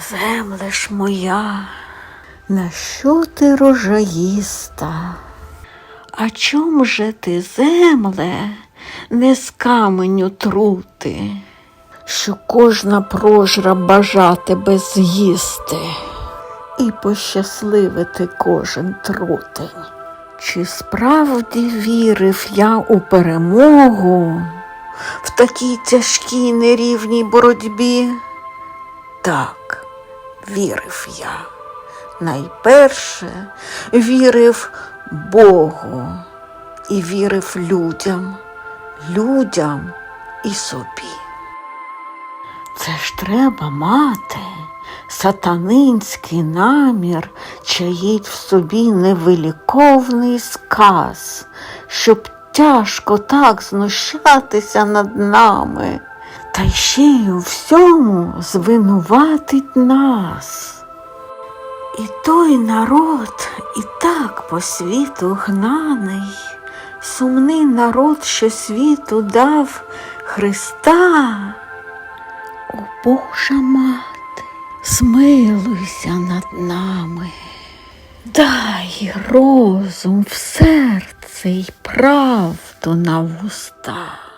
Земле ж моя, на що ти рожаїста? А чом же ти, земле, не з каменю трути, що кожна прожра бажа тебе з'їсти і пощасливити кожен трутень? Чи справді вірив я у перемогу в такій тяжкій нерівній боротьбі? Так, вірив я. Найперше вірив Богу і вірив людям, людям і собі. Це ж треба мати сатанинський намір чаїть в собі невиліковний сказ, щоб тяжко так знущатися над нами, та ще й у всьому звинуватить нас. І той народ і так по світу гнаний, сумний народ, що світу дав Христа. О Божа мати, змилуйся над нами, дай розум в серце й правду на вуста.